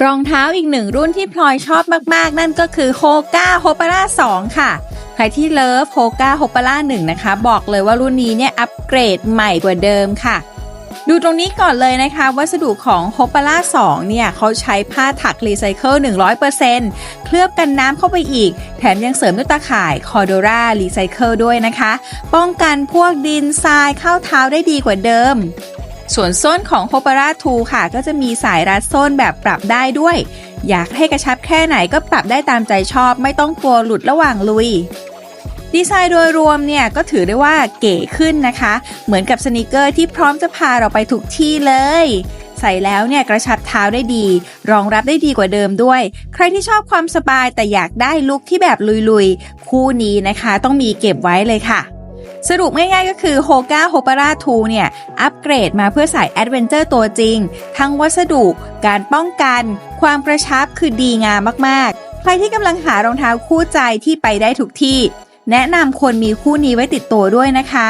รองเท้าอีกหนึ่งรุ่นที่พลอยชอบมากๆ นั่นก็คือโฮก้าโฮปาร่า2ค่ะ ใครที่เลิฟโฮก้าโฮปาร่า1นะคะ บอกเลยว่ารุ่นนี้เนี่ยอัปเกรดใหม่กว่าเดิมค่ะ ดูตรงนี้ก่อนเลยนะคะ วัสดุของ h o p a l a 2เนี่ยเขาใช้ผ้าถักรีไซเคิล100%เคลือบกันน้ำเข้าไปอีก แถมยังเสริมด้วยตาข่าย c o r d o r a Recycle ด้วยนะคะ ป้องกันพวกดินทรายเข้าเท้าได้ดีกว่าเดิม ส่วนส้นของ h o p a r a 2ค่ะก็จะมีสายรัดส้นแบบปรับได้ด้วย อยากให้กระชับแค่ไหนก็ปรับได้ตามใจชอบ ไม่ต้องกลัวหลุดระหว่างลุย ดีไซน์โดยรวมเนี่ยก็ถือได้ว่าเก๋ขึ้นนะคะ เหมือนกับสนิเกอร์ที่พร้อมจะพาเราไปทุกที่เลยใส่แล้วเนี่ยกระชับเท้าได้ดี รองรับได้ดีกว่าเดิมด้วย ใครที่ชอบความสบายแต่อยากได้ลุคที่แบบลุยๆ คู่นี้นะคะ ต้องมีเก็บไว้เลยค่ะ สรุปง่ายๆก็คือ h o k a h o p e r a 2 เนี่ย อัปเกรดมาเพื่อสายแอดเวนเจอร์ตัวจริง ทั้งวัสดุ การป้องกัน ความกระชับคือดีงามมากๆ ใครที่กำลังหารองเท้าคู่ใจที่ไปได้ทุกที่ แนะนำควรมีคู่นี้ไว้ติดตัวด้วยนะคะ